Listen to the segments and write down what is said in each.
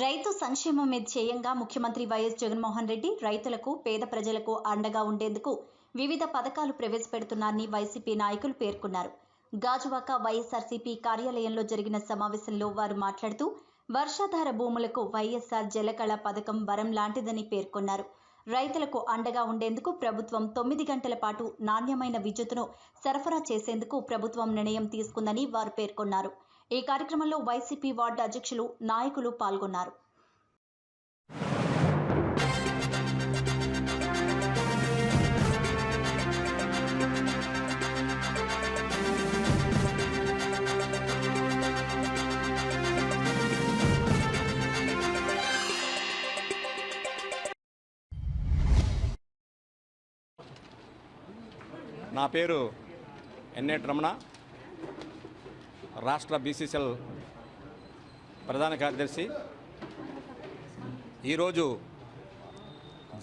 రైతు సంక్షేమం మీద చేయంగా ముఖ్యమంత్రి వైఎస్ జగన్మోహన్ రెడ్డి రైతులకు పేద ప్రజలకు అండగా ఉండేందుకు వివిధ పథకాలు ప్రవేశపెడుతున్నారని వైసీపీ నాయకులు పేర్కొన్నారు. గాజువాక వైఎస్ఆర్సీపీ కార్యాలయంలో జరిగిన సమావేశంలో వారు మాట్లాడుతూ వర్షాధార భూములకు వైఎస్ఆర్ జలకళ పథకం వరం లాంటిదని పేర్కొన్నారు. రైతులకు అండగా ఉండేందుకు ప్రభుత్వం తొమ్మిది గంటల పాటు నాణ్యమైన విద్యుత్తును సరఫరా చేసేందుకు ప్రభుత్వం నిర్ణయం తీసుకుందని వారు పేర్కొన్నారు. ఈ కార్యక్రమంలో వైసీపీ వార్డు అధ్యక్షులు నాయకులు పాల్గొన్నారు. నా పేరు ఎన్నేటి రమణ. రాష్ట్ర బీసీసీఎల్ ప్రధాన కార్యదర్శి. ఈరోజు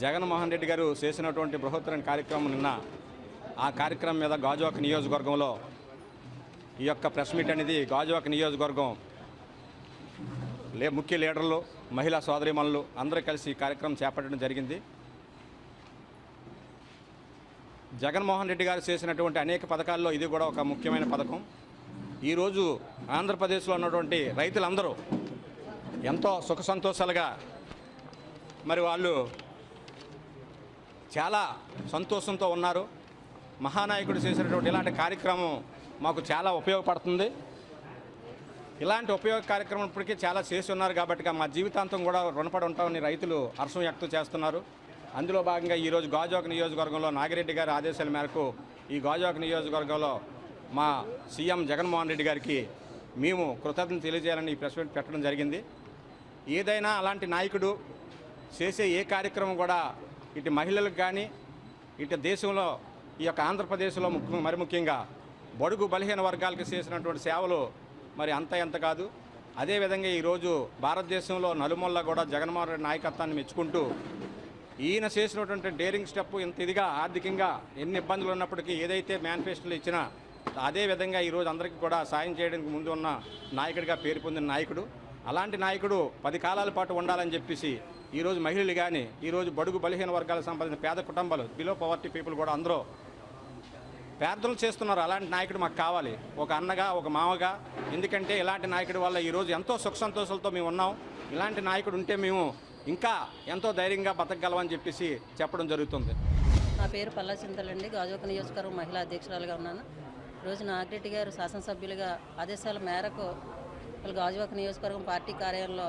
జగన్మోహన్ రెడ్డి గారు చేసినటువంటి బృహత్తర కార్యక్రమం నిన్న ఆ కార్యక్రమం మీద గాజువాక నియోజకవర్గంలో ఈ యొక్క ప్రెస్ మీట్ అనేది గాజువాక నియోజకవర్గం లే ముఖ్య లీడర్లు మహిళా సోదరిమణులు అందరూ కలిసి ఈ కార్యక్రమం చేపట్టడం జరిగింది. జగన్మోహన్ రెడ్డి గారు చేసినటువంటి అనేక పథకాల్లో ఇది కూడా ఒక ముఖ్యమైన పథకం. ఈరోజు ఆంధ్రప్రదేశ్లో ఉన్నటువంటి రైతులందరూ ఎంతో సుఖ సంతోషాలుగా మరి వాళ్ళు చాలా సంతోషంతో ఉన్నారు. మహానాయకుడు చేసినటువంటి ఇలాంటి కార్యక్రమం మాకు చాలా ఉపయోగపడుతుంది. ఇలాంటి ఉపయోగ కార్యక్రమం ఇప్పటికీ చాలా చేసి ఉన్నారు కాబట్టి మా జీవితాంతం కూడా రుణపడి ఉంటామని రైతులు హర్షం వ్యక్తం చేస్తున్నారు. అందులో భాగంగా ఈరోజు గాజోక నియోజకవర్గంలో నాగిరెడ్డి గారి ఆదేశాల మేరకు ఈ గాజోక నియోజకవర్గంలో మా సీఎం జగన్మోహన్ రెడ్డి గారికి మేము కృతజ్ఞత తెలియజేయాలని ఈ ప్రెస్ మీట్ పెట్టడం జరిగింది. ఏదైనా అలాంటి నాయకుడు చేసే ఏ కార్యక్రమం కూడా ఇటు మహిళలకు కానీ ఇటు దేశంలో ఈ యొక్క ఆంధ్రప్రదేశ్లో ముఖ్య మరి ముఖ్యంగా బడుగు బలహీన వర్గాలకు చేసినటువంటి సేవలు మరి అంత ఎంత కాదు. అదేవిధంగా ఈరోజు భారతదేశంలో నలుమూల కూడా జగన్మోహన్ రెడ్డి నాయకత్వాన్ని మెచ్చుకుంటూ ఈయన చేసినటువంటి డేరింగ్ స్టెప్ ఇంత ఇదిగా ఆర్థికంగా ఎన్ని ఇబ్బందులు ఉన్నప్పటికీ ఏదైతే మేనిఫెస్టోలు ఇచ్చినా అదే విధంగా ఈరోజు అందరికీ కూడా సాయం చేయడానికి ముందు ఉన్న నాయకుడిగా పేరు పొందిన నాయకుడు అలాంటి నాయకుడు పది కాలాల పాటు ఉండాలని చెప్పేసి ఈరోజు మహిళలు కానీ ఈరోజు బడుగు బలహీన వర్గాలకు సంబంధించిన పేద కుటుంబాలు బిలో పవర్టీ పీపుల్ కూడా అందరూ పేదలు చేస్తున్నారు. అలాంటి నాయకుడు మాకు కావాలి. ఒక అన్నగా ఒక మామగా. ఎందుకంటే ఇలాంటి నాయకుడి వల్ల ఈరోజు ఎంతో సుఖ సంతోషాలతో మేము ఉన్నాం. ఇలాంటి నాయకుడు ఉంటే మేము ఇంకా ఎంతో ధైర్యంగా బతకగలమని చెప్పేసి చెప్పడం జరుగుతుంది. నా పేరు పల్లా చింతలండి. గాజువాక నియోజకవర్గం మహిళా అధ్యక్షురాలుగా ఉన్నాను. రోజు నాగిరెడ్డి గారు శాసనసభ్యులుగా ఆదేశాల మేరకు వాళ్ళు గాజువాక నియోజకవర్గం పార్టీ కార్యాలయంలో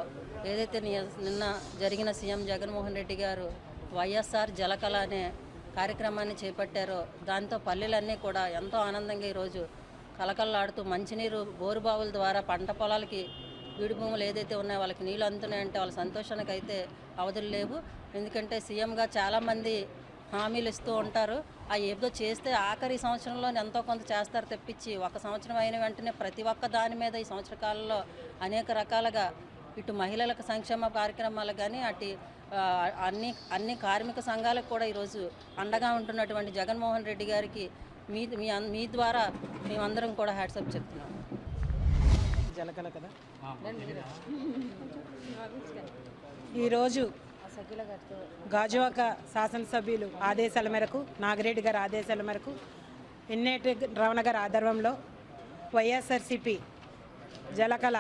ఏదైతే నిన్న జరిగిన సీఎం జగన్మోహన్ రెడ్డి గారు వైఎస్ఆర్ జలకళ అనే కార్యక్రమాన్ని చేపట్టారో దాంతో పల్లెలన్నీ కూడా ఎంతో ఆనందంగా ఈరోజు కలకలలాడుతూ మంచినీరు బోరుబావుల ద్వారా పంట పొలాలకి బీడు భూములు ఏదైతే ఉన్నాయో వాళ్ళకి నీళ్ళు అందుతున్నాయంటే వాళ్ళ సంతోషానికి అయితే అవధులు లేవు. ఎందుకంటే సీఎంగా చాలామంది హామీలు ఇస్తూ ఉంటారు. ఆ ఏదో చేస్తే ఆఖరి సంవత్సరంలో ఎంతో కొంత చేస్తారు తెప్పించి ఒక సంవత్సరం అయిన వెంటనే ప్రతి ఒక్క దాని మీద ఈ సంవత్సర కాలంలో అనేక రకాలుగా ఇటు మహిళలకు సంక్షేమ కార్యక్రమాలకు కానీ అటు అన్ని అన్ని కార్మిక సంఘాలకు కూడా ఈరోజు అండగా ఉంటున్నటువంటి జగన్మోహన్ రెడ్డి గారికి మీ మీ మీ ద్వారా మేమందరం కూడా హ్యాట్సప్ చెప్తున్నాం. జలకల కదా? ఈరోజు గాజువాక శాసనసభ్యులు ఆదేశాల మేరకు నాగిరెడ్డి గారి ఆదేశాల మేరకు ఎన్నేటి రమణ గారి ఆధ్వర్యంలో వైఎస్ఆర్సిపి జలకళ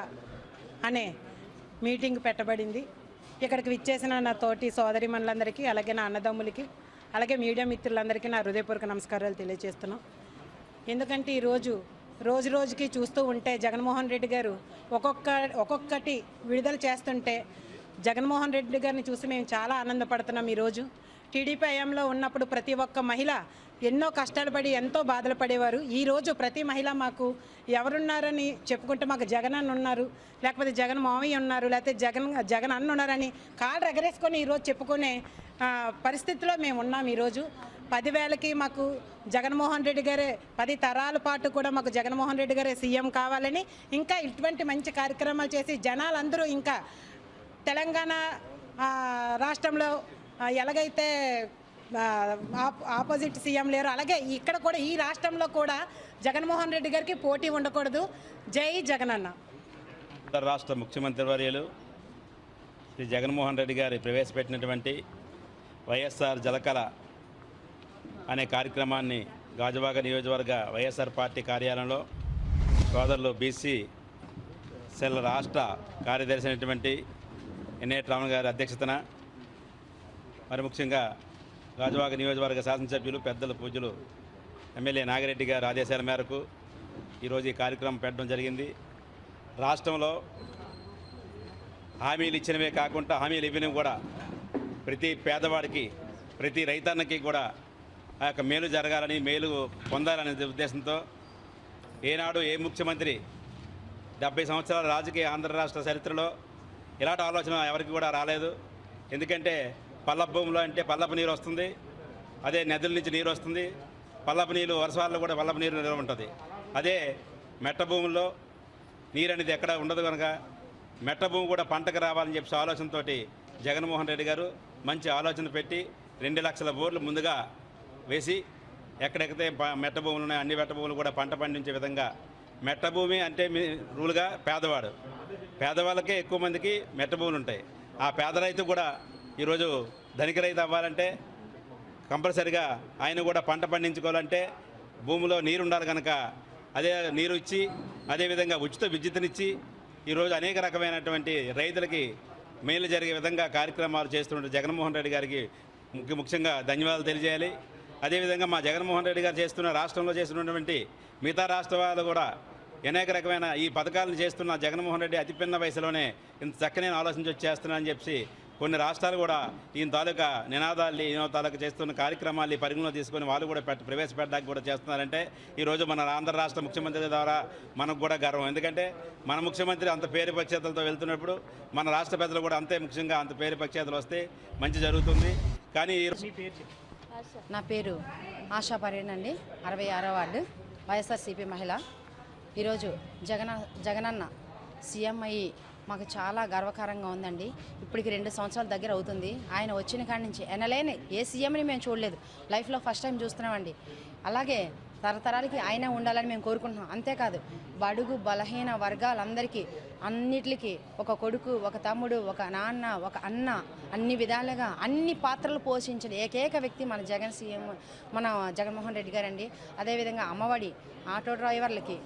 అనే మీటింగ్ పెట్టబడింది. ఇక్కడికి విచ్చేసిన నా తోటి సోదరిమణులందరికీ అలాగే నా అన్నదమ్ములకి అలాగే మీడియా మిత్రులందరికీ నా హృదయపూర్వక నమస్కారాలు తెలియజేస్తున్నాం. ఎందుకంటే ఈరోజు రోజు రోజుకి చూస్తూ ఉంటే జగన్మోహన్ రెడ్డి గారు ఒక్కొక్క ఒక్కొక్కటి విడుదల చేస్తుంటే జగన్మోహన్ రెడ్డి గారిని చూసి మేము చాలా ఆనందపడుతున్నాం ఈరోజు. టీడీపీ హయాంలో ఉన్నప్పుడు ప్రతి ఒక్క మహిళ ఎన్నో కష్టాలు పడి ఎంతో బాధలు పడేవారు. ఈరోజు ప్రతి మహిళ మాకు ఎవరున్నారని చెప్పుకుంటే మాకు జగన్ అన్న ఉన్నారు లేకపోతే జగన్ మామయ్య ఉన్నారు లేకపోతే జగన్ జగన్ అన్న ఉన్నారని కాళ్ళు ఎగరేసుకొని ఈరోజు చెప్పుకునే పరిస్థితిలో మేము ఉన్నాం ఈరోజు. పదివేలకి మాకు జగన్మోహన్ రెడ్డి గారే పది తరాల పాటు కూడా మాకు జగన్మోహన్ రెడ్డి గారే సీఎం కావాలని ఇంకా ఇటువంటి మంచి కార్యక్రమాలు చేసి జనాలందరూ ఇంకా తెలంగాణ రాష్ట్రంలో ఎలాగైతే ఆప్- ఆపోజిట్ సీఎం లేరు అలాగే ఇక్కడ కూడా ఈ రాష్ట్రంలో కూడా జగన్మోహన్ రెడ్డి గారికి పోటీ ఉండకూడదు. జై జగనన్న. రాష్ట్ర ముఖ్యమంత్రి వర్యులు శ్రీ జగన్మోహన్ రెడ్డి గారి ప్రవేశపెట్టినటువంటి వైఎస్ఆర్ జలకళ అనే కార్యక్రమాన్ని గాజువాక నియోజకవర్గ వైఎస్ఆర్ పార్టీ కార్యాలయంలో సోదరులు బీసీ సెల్ రాష్ట్ర కార్యదర్శి అయినటువంటి ఎన్ఏటి రామన్ గారి అధ్యక్షతన మరి ముఖ్యంగా రాజవాగ నియోజకవర్గ శాసనసభ్యులు పెద్దల పూజలు ఎమ్మెల్యే నాగిరెడ్డి గారి ఆదేశాల మేరకు ఈరోజు ఈ కార్యక్రమం పెట్టడం జరిగింది. రాష్ట్రంలో హామీలు ఇచ్చినవే కాకుండా హామీలు ఇవ్వనివి కూడా ప్రతి పేదవాడికి ప్రతి రైతన్నకి కూడా ఆ యొక్క మేలు జరగాలని మేలు పొందాలనే ఉద్దేశంతో ఏనాడు ఏ ముఖ్యమంత్రి డెబ్బై సంవత్సరాల రాజకీయ ఆంధ్ర రాష్ట్ర చరిత్రలో ఇలాంటి ఆలోచన ఎవరికి కూడా రాలేదు. ఎందుకంటే పల్లపు భూమిలో అంటే పల్లపు నీరు వస్తుంది. అదే నదుల నుంచి నీరు వస్తుంది. పల్లపు నీరు వర్షాల్లో కూడా పల్లపు నీరు నిల్వ ఉంటుంది. అదే మెట్ట భూముల్లో నీరు అనేది ఎక్కడ ఉండదు కనుక మెట్ట భూమి కూడా పంటకు రావాలని చెప్పి ఆలోచనతో జగన్మోహన్ రెడ్డి గారు మంచి ఆలోచన పెట్టి రెండు లక్షల బోర్లు ముందుగా వేసి ఎక్కడెక్కితే మెట్ట భూములు ఉన్నాయి అన్ని మెట్ట భూములు కూడా పంట పండించే విధంగా మెట్ట భూమి అంటే మీ రూల్గా పేదవాడు. పేదవాళ్ళకే ఎక్కువ మందికి మెట్ట భూములు ఉంటాయి. ఆ పేద రైతు కూడా ఈరోజు ధనిక రైతు అవ్వాలంటే కంపల్సరిగా ఆయన కూడా పంట పండించుకోవాలంటే భూమిలో నీరు ఉండాలి కనుక అదే నీరు ఇచ్చి అదేవిధంగా ఉచిత విద్యుత్తునిచ్చి ఈరోజు అనేక రకమైనటువంటి రైతులకి మేలు జరిగే విధంగా కార్యక్రమాలు చేస్తున్న జగన్మోహన్ రెడ్డి గారికి ముఖ్య ముఖ్యంగా ధన్యవాదాలు తెలియజేయాలి. అదేవిధంగా మా జగన్మోహన్ రెడ్డి గారు చేస్తున్న రాష్ట్రంలో చేస్తున్నటువంటి మిగతా రాష్ట్ర వాళ్ళు కూడా అనేక రకమైన ఈ పథకాలను చేస్తున్న జగన్మోహన్ రెడ్డి అతి పిన్న వయసులోనే ఇంత చక్కని ఆలోచించి చేస్తున్నా అని చెప్పి కొన్ని రాష్ట్రాలు కూడా ఈయన తాలూకా నినాదాల్ని ఈయన తాలూకా చేస్తున్న కార్యక్రమాల్ని పరిగణలో తీసుకొని వాళ్ళు కూడా పెట్ట ప్రవేశపెట్టడానికి కూడా చేస్తున్నారంటే ఈరోజు మన ఆంధ్ర రాష్ట్ర ముఖ్యమంత్రి ద్వారా మనకు కూడా గర్వం. ఎందుకంటే మన ముఖ్యమంత్రి అంత పేరు పక్షేతలతో వెళ్తున్నప్పుడు మన రాష్ట్ర పెద్దలు కూడా అంతే ముఖ్యంగా అంత పేరు పక్షేతలు వస్తే మంచి జరుగుతుంది. కానీ నా పేరు ఆశా పరేణ్ అండి అరవై ఆరో వార్డు వైఎస్ఆర్సీపీ మహిళ. ఈరోజు జగన జగనన్న సీఎం అయ్యి మాకు చాలా గర్వకారంగా ఉందండి. ఇప్పటికి రెండు సంవత్సరాల దగ్గర అవుతుంది. ఆయన వచ్చిన కాడి నుంచి ఎనలేని ఏ సీఎంని మేము చూడలేదు. లైఫ్లో ఫస్ట్ టైం చూస్తున్నామండి. అలాగే తరతరాలకి ఆయన ఉండాలని మేము కోరుకుంటున్నాం. అంతేకాదు బడుగు బలహీన వర్గాలందరికీ అన్నిటికీ ఒక కొడుకు ఒక తమ్ముడు ఒక నాన్న ఒక అన్న అన్ని విధాలుగా అన్ని పాత్రలు పోషించిన ఏకైక వ్యక్తి మన జగన్ సీఎం మన జగన్మోహన్ రెడ్డి గారండి. అదేవిధంగా అమ్మఒడి ఆటో డ్రైవర్లకి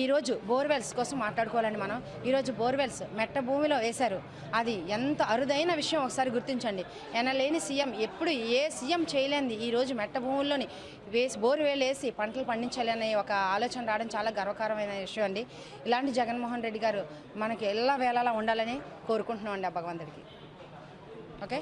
ఈరోజు బోర్వెల్స్ కోసం మాట్లాడుకోవాలండి మనం. ఈరోజు బోర్వెల్స్ మెట్ట భూమిలో వేశారు. అది ఎంత అరుదైన విషయం ఒకసారి గుర్తించండి. ఎనలేని సీఎం ఎప్పుడు ఏ సీఎం చేయలేంది ఈరోజు మెట్ట భూముల్లోని వేసి బోర్వెల్ వేసి పంటలు పండించాలి అనే ఒక ఆలోచన రావడం చాలా గర్వకారమైన విషయం అండి. ఇలాంటి జగన్మోహన్ రెడ్డి గారు మనకి ఎలా వేళలా ఉండాలని కోరుకుంటున్నాం అండి ఆ భగవంతుడికి. ఓకే?